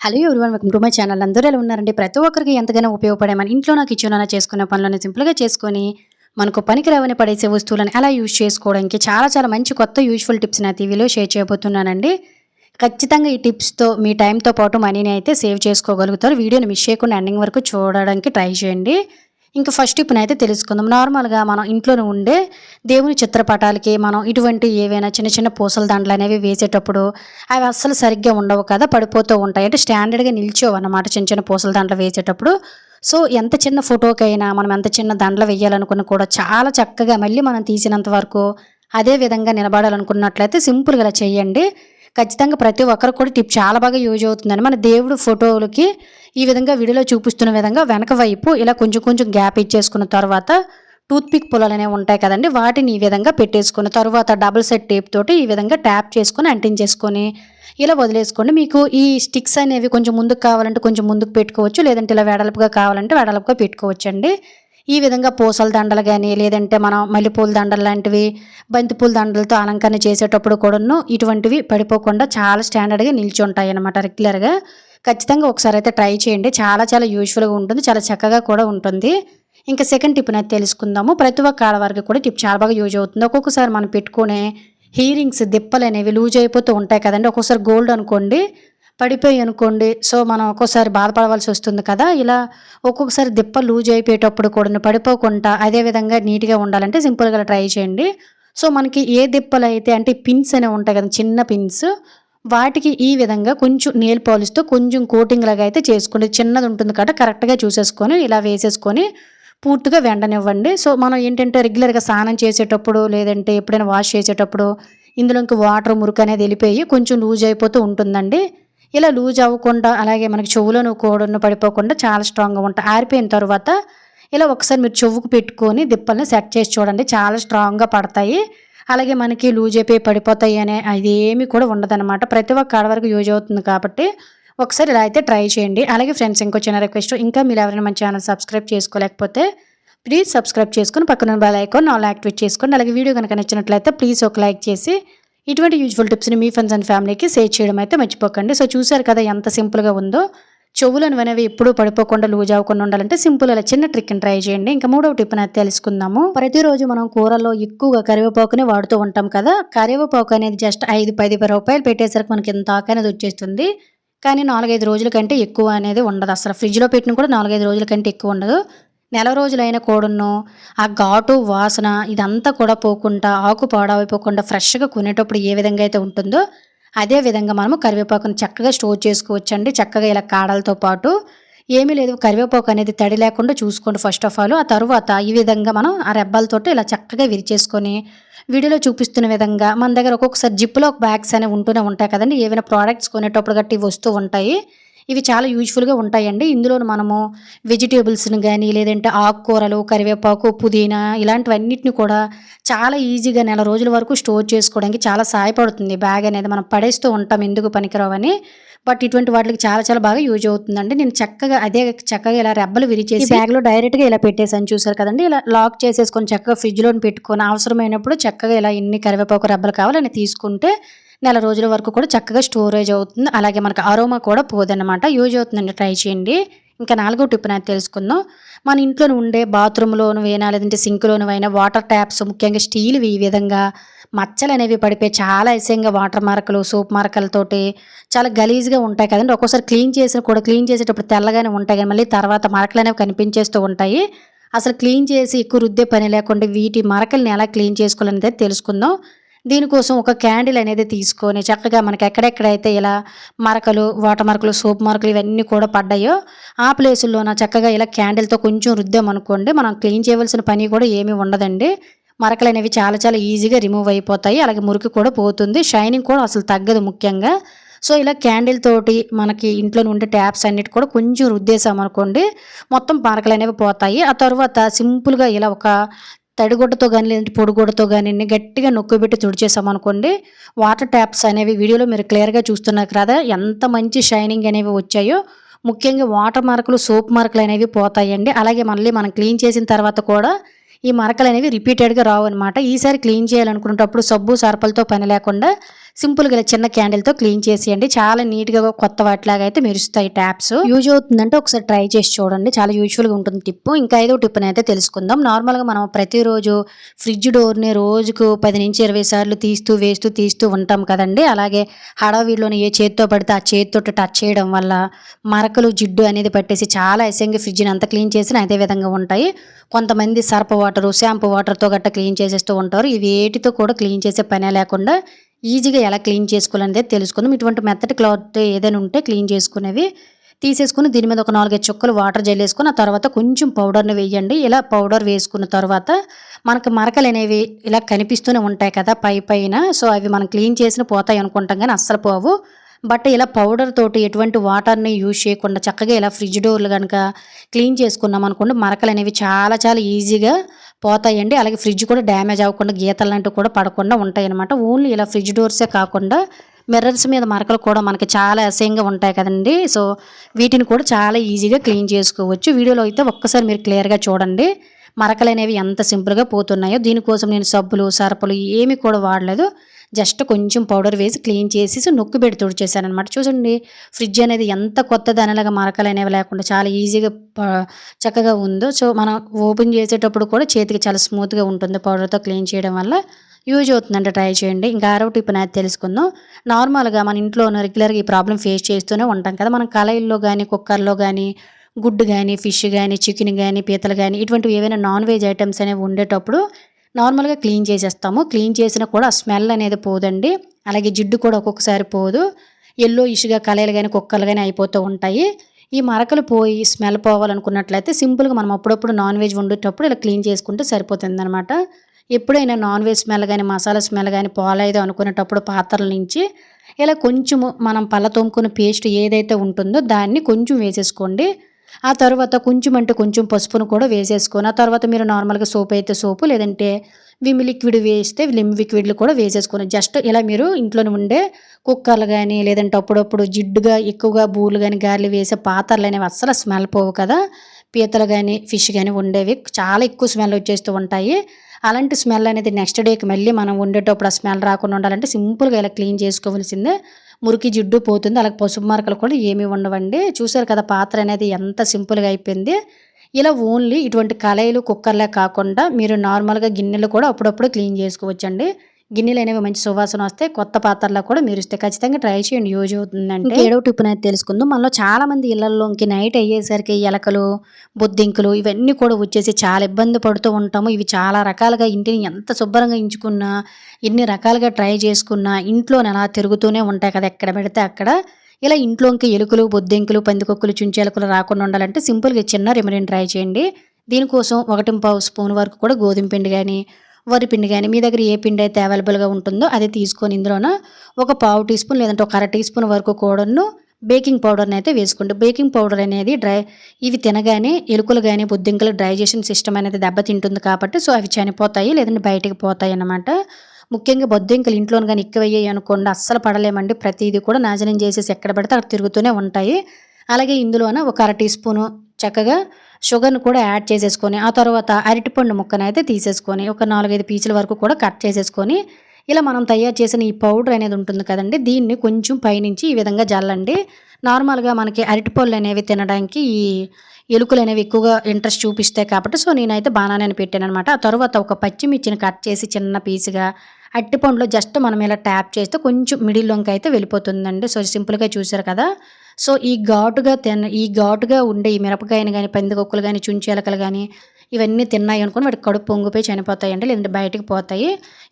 Hello everyone welcome to my channel అందరూ ఎలా ఉన్నారండి? ప్రతి ఒక్కరికి ఎంతగానో ఉపయోగపడే మన ఇంట్లో నాకు ఇచ్చినా చేసుకునే పనులను సింపుల్గా చేసుకొని మనకు పనికి రావని పడేసే వస్తువులను ఎలా యూజ్ చేసుకోవడానికి చాలా చాలా మంచి కొత్త యూజ్ఫుల్ టిప్స్ నా టీవీలో షేర్ చేయబోతున్నానండి. ఖచ్చితంగా ఈ టిప్స్తో మీ టైంతో పాటు మనీని అయితే సేవ్ చేసుకోగలుగుతారు. వీడియోని మిస్ చేయకుండా ఎండింగ్ వరకు చూడడానికి ట్రై చేయండి. ఇంకా ఫస్ట్ అయితే తెలుసుకుందాం. నార్మల్గా మనం ఇంట్లోనే ఉండే దేవుని చిత్రపటాలకి మనం ఇటువంటి ఏవైనా చిన్న చిన్న పూసల దండలు అనేవి వేసేటప్పుడు అవి అస్సలు సరిగ్గా ఉండవు కదా పడిపోతూ ఉంటాయి. అంటే స్టాండర్డ్గా నిల్చోవు అన్నమాట చిన్న చిన్న పూసల దండలు వేసేటప్పుడు. సో ఎంత చిన్న ఫోటోకైనా మనం ఎంత చిన్న దండలు వేయాలనుకున్న కూడా చాలా చక్కగా మళ్ళీ మనం తీసినంత వరకు అదే విధంగా నిలబడాలనుకున్నట్లయితే సింపుల్గా చేయండి. ఖచ్చితంగా ప్రతి ఒక్కరికి కూడా టిప్ చాలా బాగా యూజ్ అవుతుందని మన దేవుడు ఫోటోలకి ఈ విధంగా వీడియోలో చూపిస్తున్న విధంగా వెనక వైపు ఇలా కొంచెం కొంచెం గ్యాప్ ఇచ్చేసుకున్న తర్వాత టూత్పిక్ పొలాలు అనేవి ఉంటాయి కదండి వాటిని ఈ విధంగా పెట్టేసుకున్న తర్వాత డబుల్ సెట్ టేప్ తోటి ఈ విధంగా ట్యాప్ చేసుకొని అంటించేసుకొని ఇలా వదిలేసుకోండి. మీకు ఈ స్టిక్స్ అనేవి కొంచెం ముందుకు కావాలంటే కొంచెం ముందుకు పెట్టుకోవచ్చు లేదంటే ఇలా వెడల్పుగా కావాలంటే వెడల్పుగా పెట్టుకోవచ్చండి. ఈ విధంగా పూసల దండలు కానీ లేదంటే మనం మల్లెపూల దండలు లాంటివి బంతిపూల దండలతో అలంకరణ చేసేటప్పుడు కూడాను ఇటువంటివి పడిపోకుండా చాలా స్టాండర్డ్గా నిల్చుంటాయి అనమాట రెగ్యులర్గా. ఖచ్చితంగా ఒకసారి అయితే ట్రై చేయండి. చాలా చాలా యూజ్ఫుల్గా ఉంటుంది. చాలా చక్కగా కూడా ఉంటుంది. ఇంకా సెకండ్ టిప్ అయితే తెలుసుకుందాము. ప్రతి ఒక్క ఆడవారికి కూడా టిప్ చాలా బాగా యూజ్ అవుతుంది. ఒక్కొక్కసారి మనం పెట్టుకునే హీరింగ్స్ దిప్పలు అనేవి లూజ్ అయిపోతూ ఉంటాయి కదండి. ఒక్కొక్కసారి గోల్డ్ అనుకోండి పడిపోయి అనుకోండి. సో మనం ఒక్కోసారి బాధపడవలసి వస్తుంది కదా. ఇలా ఒక్కొక్కసారి దిప్ప లూజ్ అయిపోయేటప్పుడు కూడా పడిపోకుండా అదే విధంగా నీట్గా ఉండాలంటే సింపుల్గా ట్రై చేయండి. సో మనకి ఏ దిప్పలు అయితే అంటే పిన్స్ అనేవి ఉంటాయి కదా చిన్న పిన్స్. వాటికి ఈ విధంగా కొంచెం నేల్ పాలిష్తో కొంచెం కోటింగ్ లాగా అయితే చేసుకోండి. చిన్నది ఉంటుంది కాబట్టి కరెక్ట్గా చూసేసుకొని ఇలా వేసేసుకొని పూర్తిగా వెండనివ్వండి. సో మనం ఏంటంటే రెగ్యులర్గా స్నానం చేసేటప్పుడు లేదంటే ఎప్పుడైనా వాష్ చేసేటప్పుడు ఇందులోకి వాటర్ మురుకు అనేది వెళ్ళిపోయి కొంచెం లూజ్ అయిపోతూ ఉంటుందండి. ఇలా లూజ్ అవ్వకుండా అలాగే మనకి చెవులను కోడను పడిపోకుండా చాలా స్ట్రాంగ్గా ఉంటాయి ఆరిపోయిన తర్వాత ఇలా ఒకసారి మీరు చెవుకు పెట్టుకొని దిప్పల్ని సెట్ చేసి చూడండి. చాలా స్ట్రాంగ్గా పడతాయి. అలాగే మనకి లూజ్ అయిపోయి పడిపోతాయి అనే అది ఏమి కూడా ఉండదన్నమాట. ప్రతి ఒక్క వరకు యూజ్ అవుతుంది కాబట్టి ఒకసారి ఇలా అయితే ట్రై చేయండి. అలాగే ఫ్రెండ్స్ ఇంకో చిన్న రిక్వెస్ట్. ఇంకా మీరు ఎవరైనా మన ఛానల్ సబ్స్క్రైబ్ చేసుకోలేకపోతే ప్లీజ్ సబ్స్క్రైబ్ చేసుకొని పక్కన బెల్ ఐకాన్ ఆల్ యాక్టివేట్ చేసుకోండి. అలాగే వీడియో కనుక నచ్చినట్లయితే ప్లీజ్ ఒక లైక్ చేసి ఇటువంటి యూజ్ఫుల్ టిప్స్ని మీ ఫ్రెండ్స్ అండ్ ఫ్యామిలీకి షేర్ చేయడం అయితే మర్చిపోకండి. సో చూసారు కదా ఎంత సింపుల్గా ఉందో? చెవులను అనేవి ఎప్పుడూ పడిపోకుండా లూజ్ అవ్వకుండా ఉండాలంటే సింపుల్ అలా చిన్న ట్రిక్ని ట్రై చేయండి. ఇంకా మూడవ టిప్ అనేది తెలుసుకుందాము. ప్రతిరోజు మనం కూరల్లో ఎక్కువగా కరివేపాకుని వాడుతూ ఉంటాం కదా? కరివేపాకు అనేది జస్ట్ ఐదు పది రూపాయలు పెట్టేసరికి మనకి ఎంత ఆకు అనేది వచ్చేస్తుంది. కానీ నాలుగైదు రోజుల కంటే ఎక్కువ అనేది ఉండదు. అసలు ఫ్రిడ్జ్లో పెట్టిన కూడా నాలుగైదు రోజుల కంటే ఎక్కువ ఉండదు. నెల రోజులైన కోడును ఆ ఘాటు వాసన ఇదంతా కూడా పోకుండా ఆకు పాడైపోకుండా ఫ్రెష్గా కొనేటప్పుడు ఏ విధంగా అయితే ఉంటుందో అదే విధంగా మనము కరివేపాకును చక్కగా స్టోర్ చేసుకోవచ్చండి. చక్కగా ఇలా కాడలతో పాటు ఏమీ లేదు కరివేపాకు అనేది తడి లేకుండా చూసుకోండి ఫస్ట్ ఆఫ్ ఆల్. ఆ తర్వాత ఈ విధంగా మనం ఆ రెబ్బలతోటి ఇలా చక్కగా విరిచేసుకొని వీడియోలో చూపిస్తున్న విధంగా మన దగ్గర ఒక్కొక్కసారి జిప్లో బ్యాగ్స్ అనేవి ఉంటూనే ఉంటాయి కదండి. ఏవైనా ప్రోడక్ట్స్ కొనేటప్పుడు గట్టి వస్తూ ఉంటాయి. ఇవి చాలా యూజ్ఫుల్గా ఉంటాయండి. ఇందులో మనము వెజిటేబుల్స్ని కానీ లేదంటే ఆకుకూరలు కరివేపాకు పుదీనా ఇలాంటివన్నిటిని కూడా చాలా ఈజీగా నెల రోజుల వరకు స్టోర్ చేసుకోవడానికి చాలా సహాయపడుతుంది. బ్యాగ్ అనేది మనం పడేస్తూ ఉంటాం ఎందుకు పనికిరావని బట్ ఇటువంటి వాటికి చాలా చాలా బాగా యూజ్ అవుతుందండి. నేను చక్కగా అదే చక్కగా ఇలా రెబ్బలు విరిచేసి బ్యాగ్లో డైరెక్ట్గా ఇలా పెట్టేసాను చూసారు కదండి? ఇలా లాక్ చేసేసుకొని చక్కగా ఫ్రిడ్జ్లో పెట్టుకొని అవసరమైనప్పుడు చక్కగా ఇలా ఎన్ని కరివేపాకు రెబ్బలు కావాలని తీసుకుంటే నెల రోజుల వరకు కూడా చక్కగా స్టోరేజ్ అవుతుంది. అలాగే మనకు అరోమా కూడా పోదన్నమాట. యూజ్ అవుతుందండి. ట్రై చేయండి. ఇంకా నాలుగో టిప్ అనేది తెలుసుకుందాం. మన ఇంట్లో ఉండే బాత్రూంలోను అయినా లేదంటే సింక్లోను అయినా వాటర్ ట్యాప్స్ ముఖ్యంగా స్టీల్వి ఈ విధంగా మచ్చలు అనేవి పడిపోయి చాలా ఇసంగా వాటర్ మరకలు సోప్ మరకలతోటి చాలా గలీజ్గా ఉంటాయి కదండి. ఒక్కోసారి క్లీన్ చేసిన కూడా క్లీన్ చేసేటప్పుడు తెల్లగానే ఉంటాయి కానీ మళ్ళీ తర్వాత మరకలు అనేవి కనిపించేస్తూ ఉంటాయి. అసలు క్లీన్ చేసి ఎక్కువ రుద్దే పని లేకుండా వీటి మరకల్ని ఎలా క్లీన్ చేసుకోవాలనేది తెలుసుకుందాం. దీనికోసం ఒక క్యాండిల్ అనేది తీసుకొని చక్కగా మనకి ఎక్కడెక్కడైతే ఇలా మరకలు వాటర్ మరకలు సోప్ మరకలు ఇవన్నీ కూడా పడ్డాయో ఆ ప్లేసుల్లోన చక్కగా ఇలా క్యాండిల్తో కొంచెం రుద్దామనుకోండి మనం క్లీన్ చేయవలసిన పని కూడా ఏమీ ఉండదండి. మరకలు అనేవి చాలా చాలా ఈజీగా రిమూవ్ అయిపోతాయి. అలాగే మురికి కూడా పోతుంది. షైనింగ్ కూడా అసలు తగ్గదు ముఖ్యంగా. సో ఇలా క్యాండిల్ తోటి మనకి ఇంట్లో ఉండే ట్యాప్స్ అన్నిటి కూడా కొంచెం రుద్దేసామనుకోండి మొత్తం మరకలు అనేవి పోతాయి. ఆ తర్వాత సింపుల్గా ఇలా ఒక తడిగుడ్డతో కానీ లేదంటే పొడిగుడ్డతో కానీ గట్టిగా నొక్కిబెట్టి తుడిచేసామనుకోండి వాటర్ ట్యాప్స్ అనేవి వీడియోలో మీరు క్లియర్గా చూస్తున్నారు కదా ఎంత మంచి షైనింగ్ అనేవి వచ్చాయో ముఖ్యంగా వాటర్ మార్కులు సోప్ మార్కులు అనేవి పోతాయండి. అలాగే మళ్ళీ మనం క్లీన్ చేసిన తర్వాత కూడా ఈ మరకలు అనేవి రిపీటెడ్గా రావు అనమాట ఈసారి క్లీన్ చేయాలనుకునేటప్పుడు సబ్బు సర్పలతో పని లేకుండా సింపుల్గా చిన్న క్యాండిల్తో క్లీన్ చేసేయండి. చాలా నీట్గా కొత్త వాటిలాగా అయితే మెరుస్తాయి ట్యాప్స్ యూజ్ అవుతుందంటే ఒకసారి ట్రై చేసి చూడండి. చాలా యూజ్ఫుల్గా ఉంటుంది టిప్ ఇంకా ఏదో టిప్ని అయితే తెలుసుకుందాం. నార్మల్గా మనం ప్రతిరోజు ఫ్రిడ్జ్ డోర్ని రోజుకు పది నుంచి ఇరవై సార్లు తీస్తూ వేస్తూ తీస్తూ ఉంటాం కదండి. అలాగే హడావిడిలోని ఏ చేతితో పడితే ఆ చేతితో టచ్ చేయడం వల్ల మరకలు జిడ్డు అనేది పట్టేసి చాలా అసంగా ఫ్రిడ్జ్ని అంత క్లీన్ చేసిన అదే విధంగా ఉంటాయి. కొంతమంది సర్ప వాటర్ షాంపూ వాటర్తో గట్ట క్లీన్ చేసేస్తూ ఉంటారు. ఇవి ఏటితో కూడా క్లీన్ చేసే పనే లేకుండా ఈజీగా ఎలా క్లీన్ చేసుకోవాలనేది తెలుసుకుందాం. ఇటువంటి మెత్తటి క్లాత్ ఏదైనా ఉంటే క్లీన్ చేసుకునేవి తీసేసుకుని దీని మీద ఒక నాలుగైదు చుక్కలు వాటర్ జల్లేసుకుని ఆ తర్వాత కొంచెం పౌడర్ని వేయండి. ఇలా పౌడర్ వేసుకున్న తర్వాత మనకు మరకలు అనేవి ఇలా కనిపిస్తూనే ఉంటాయి కదా పై పైన. సో అవి మనం క్లీన్ చేసిన పోతాయి అనుకుంటాం కానీ అస్సలు పోవు. బట్ ఇలా పౌడర్ తోటి ఎటువంటి వాటర్ని యూజ్ చేయకుండా చక్కగా ఇలా ఫ్రిడ్జ్ డోర్లు కనుక క్లీన్ చేసుకున్నాం అనుకోండి మరకలు అనేవి చాలా చాలా ఈజీగా పోతాయండి. అలాగే ఫ్రిడ్జ్ కూడా డ్యామేజ్ అవ్వకుండా గీతలు లాంటివి కూడా పడకుండా ఉంటాయి అనమాట ఓన్లీ ఇలా ఫ్రిడ్జ్ డోర్సే కాకుండా మిర్రర్స్ మీద మరకలు కూడా మనకి చాలా అసహ్యంగా ఉంటాయి కదండి. సో వీటిని కూడా చాలా ఈజీగా క్లీన్ చేసుకోవచ్చు. వీడియోలో అయితే ఒక్కసారి మీరు క్లియర్గా చూడండి. మరకలు అనేవి ఎంత సింపుల్గా పోతున్నాయో దీనికోసం నేను సబ్బులు సరపులు ఏమి కూడా వాడలేదు. జస్ట్ కొంచెం పౌడర్ వేసి క్లీన్ చేసేసి నొక్కు పెట్టి తుడిచేసాను అనమాట చూసండి ఫ్రిడ్జ్ అనేది ఎంత కొత్త దానిలాగా మరకలు అనేవి లేకుండా చాలా ఈజీగా చక్కగా ఉందో. సో మనం ఓపెన్ చేసేటప్పుడు కూడా చేతికి చాలా స్మూత్గా ఉంటుంది పౌడర్తో క్లీన్ చేయడం వల్ల. యూజ్ అవుతుందంటే ట్రై చేయండి. ఇంకా ఆరో టిప్ అనేది తెలుసుకుందాం. నార్మల్గా మన ఇంట్లో రెగ్యులర్గా ఈ ప్రాబ్లం ఫేస్ చేస్తూనే ఉంటాం కదా. మనం కళాయిల్లో కానీ కుక్కర్లో కానీ గుడ్డు కానీ ఫిష్ కానీ చికెన్ కానీ పీతలు కానీ ఇటువంటివి ఏవైనా నాన్ వెజ్ ఐటమ్స్ అనేవి ఉండేటప్పుడు నార్మల్గా క్లీన్ చేసేస్తాము. క్లీన్ చేసినా కూడా స్మెల్ అనేది పోదండి. అలాగే జిడ్డు కూడా ఒక్కొక్కసారి పోదు. ఎల్లో ఇష్గా కలయలు కానీ కుక్కలు కానీ అయిపోతూ ఉంటాయి. ఈ మరకలు పోయి స్మెల్ పోవాలనుకున్నట్లయితే సింపుల్గా మనం అప్పుడప్పుడు నాన్ వెజ్ వండేటప్పుడు ఇలా క్లీన్ చేసుకుంటే సరిపోతుంది అనమాట ఎప్పుడైనా నాన్ వెజ్ స్మెల్ కానీ మసాలా స్మెల్ కానీ పోలేదు అనుకునేటప్పుడు పాత్రల నుంచి ఇలా కొంచెము మనం పళ్ళ తోముకున్న పేస్ట్ ఏదైతే ఉంటుందో దాన్ని కొంచెం వేసేసుకోండి. ఆ తర్వాత కొంచెం అంటే కొంచెం పసుపును కూడా వేసేసుకొని ఆ తర్వాత మీరు నార్మల్గా సోప్ అయితే సోపు లేదంటే విమ్ లిక్విడ్ వేస్తే విమ్ లిక్విడ్లు కూడా వేసేసుకొని జస్ట్ ఇలా మీరు ఇంట్లోనే ఉండే కుక్కర్లు కానీ లేదంటే అప్పుడప్పుడు జిడ్డుగా ఎక్కువగా బూర్లు కానీ గారెలు వేసే పాత్రలు అనేవి అస్సలు స్మెల్ పోవు కదా. పీతలు కానీ ఫిష్ కానీ ఉండేవి చాలా ఎక్కువ స్మెల్ వచ్చేస్తూ ఉంటాయి. అలాంటి స్మెల్ అనేది నెక్స్ట్ డేకి మళ్ళీ మనం వండేటప్పుడు ఆ స్మెల్ రాకుండా ఉండాలంటే సింపుల్గా ఇలా క్లీన్ చేసుకోవాల్సిందే. మురికి జిడ్డు పోతుంది. అలాగే పసుపు మార్కలు కూడా ఏమీ ఉండవండి. చూసారు కదా పాత్ర అనేది ఎంత సింపుల్గా అయిపోయింది. ఇలా ఓన్లీ ఇటువంటి కళాయిలు కుక్కర్లే కాకుండా మీరు నార్మల్గా గిన్నెలు కూడా అప్పుడప్పుడు క్లీన్ చేసుకోవచ్చండి. గిన్నెలు అనేవి మంచి సువాసన వస్తే కొత్త పాత్రలో కూడా మీరు ఇస్తే ఖచ్చితంగా ట్రై చేయండి. యూజ్ అవుతుందంటే. ఏడో టిప్ అయితే తెలుసుకుందాం. మనలో చాలా మంది ఇళ్ళలోకి నైట్ అయ్యేసరికి ఎలకలు బొద్దింకలు ఇవన్నీ కూడా వచ్చేసి చాలా ఇబ్బంది పడుతూ ఉంటాము. ఇవి చాలా రకాలుగా ఇంటిని ఎంత శుభ్రంగా ఇంచుకున్నా ఎన్ని రకాలుగా ట్రై చేసుకున్నా ఇంట్లోనే అలా తిరుగుతూనే ఉంటాయి కదా ఎక్కడ పెడితే అక్కడ. ఇలా ఇంట్లోకి ఎలుకలు బొద్దింకలు పందికొక్కులు చుంచెలకులు రాకుండా ఉండాలంటే సింపుల్గా చిన్న రెమెడీని ట్రై చేయండి. దీనికోసం ఒకటి పావు స్పూన్ వరకు కూడా గోధుమ పిండి కానీ వరి పిండి కానీ మీ దగ్గర ఏ పిండి అయితే అవైలబుల్గా ఉంటుందో అది తీసుకొని ఇందులోన ఒక పావు టీ స్పూన్ లేదంటే ఒక అర టీ స్పూన్ వరకు కూడాను బేకింగ్ పౌడర్ని అయితే వేసుకోండి. బేకింగ్ పౌడర్ అనేది డ్రై ఇవి తినగానే ఎలుకలు కానీ బొద్దింకలు డైజెషన్ సిస్టమ్ అనేది దెబ్బతింటుంది కాబట్టి సో అవి చనిపోతాయి లేదంటే బయటికి పోతాయి అన్నమాట. ముఖ్యంగా బొద్దింకలు ఇంట్లో కానీ ఎక్కువయ్యాయి అనుకోండి అస్సలు పడలేమండి. ప్రతిదీ కూడా నాశనం చేసేసి ఎక్కడ పడితే అక్కడ తిరుగుతూనే ఉంటాయి. అలాగే ఇందులోన ఒక అర టీ స్పూను చక్కగా షుగర్ను కూడా యాడ్ చేసేసుకొని ఆ తర్వాత అరటిపండు ముక్కను అయితే తీసేసుకొని ఒక నాలుగైదు పీచుల వరకు కూడా కట్ చేసేసుకొని ఇలా మనం తయారు చేసిన ఈ పౌడర్ అనేది ఉంటుంది కదండి దీన్ని కొంచెం పైనుంచి ఈ విధంగా జల్లండి. నార్మల్గా మనకి అరటిపళ్ళు అనేవి తినడానికి ఈ ఎలుకలు అనేవి ఎక్కువగా ఇంట్రెస్ట్ చూపిస్తాయి కాబట్టి సో నేనైతే బాణాన్ని పెట్టాను అనమాట ఆ తర్వాత ఒక పచ్చిమిర్చిని కట్ చేసి చిన్న పీసుగా అట్టిపండులో జస్ట్ మనం ఇలా ట్యాప్ చేస్తే కొంచెం మిడిల్లోకి అయితే వెళ్ళిపోతుందండి. సో సింపుల్గా చూసారు కదా. సో ఈ ఘాటుగా తిన్న ఈ ఘాటుగా ఉండే ఈ మిరపకాయని కానీ పందికొక్కులు కానీ చుంచేలకలు కానీ ఇవన్నీ తిన్నాయి అనుకుని వాటికి కడుపు పొంగిపోయి చనిపోతాయండి లేదంటే బయటకు పోతాయి.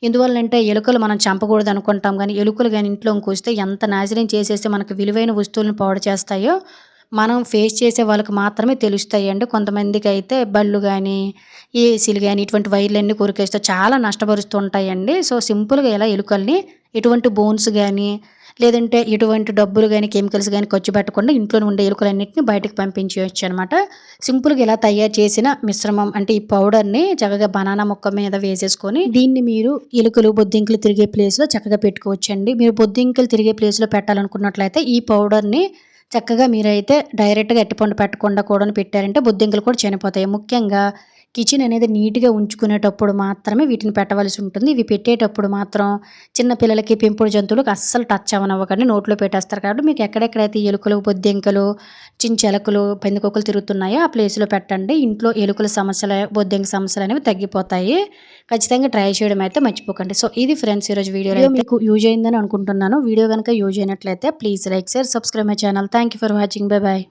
ఎందువల్లంటే ఎలుకలు మనం చంపకూడదు అనుకుంటాం కానీ ఎలుకలు కానీ ఇంట్లో కూస్తే ఎంత నాశనం చేసేసి మనకు విలువైన వస్తువులను పాడు చేస్తాయో మనం ఫేస్ చేసే వాళ్ళకి మాత్రమే తెలుస్తాయండి. కొంతమందికి అయితే బళ్ళు కానీ ఏసీలు కానీ ఇటువంటి వైర్లన్నీ కొరికేస్తే చాలా నష్టపరుస్తూ ఉంటాయండి సో సింపుల్గా ఇలా ఎలుకల్ని ఎటువంటి బోన్స్ కానీ లేదంటే ఎటువంటి డబ్బులు కానీ కెమికల్స్ కానీ ఖర్చు పెట్టకుండా ఇంట్లో ఉండే ఎలుకలన్నింటినీ బయటకు పంపించవచ్చు అనమాట సింపుల్గా ఇలా తయారు చేసిన మిశ్రమం అంటే ఈ పౌడర్ని చక్కగా బనానా మొక్క మీద వేసేసుకొని దీన్ని మీరు ఎలుకలు బొద్దింకలు తిరిగే ప్లేస్లో చక్కగా పెట్టుకోవచ్చండి. మీరు బొద్దింకలు తిరిగే ప్లేస్లో పెట్టాలనుకున్నట్లయితే ఈ పౌడర్ని చక్కగా మీరైతే డైరెక్ట్గా ఎట్టిపండు పెట్టకుండా కూడా పెట్టారంటే బొద్దింకలు కూడా చనిపోతాయి. ముఖ్యంగా కిచెన్ అనేది నీట్గా ఉంచుకునేటప్పుడు మాత్రమే వీటిని పెట్టవలసి ఉంటుంది. ఇవి పెట్టేటప్పుడు మాత్రం చిన్న పిల్లలకి పెంపుడు జంతువులకు అస్సలు టచ్ అవ్వనివ్వకండి. నోట్లో పెట్టేస్తారు కాబట్టి మీకు ఎక్కడెక్కడైతే ఎలుకలు బొద్దింకలు చించెలకలు పందికొక్కలు తిరుగుతున్నాయో ఆ ప్లేస్లో పెట్టండి. ఇంట్లో ఎలుకల సమస్యలు బొద్దింక సమస్యలు అనేవి తగ్గిపోతాయి. ఖచ్చితంగా ట్రై చేయడం అయితే మర్చిపోకండి. సో ఇది ఫ్రెండ్స్ ఈరోజు వీడియో మీకు యూజ్ అయిందని అనుకుంటున్నాను. వీడియో కనుక యూజ్ అయినట్లయితే please like share subscribe my channel. Thank you for watching. Bye bye.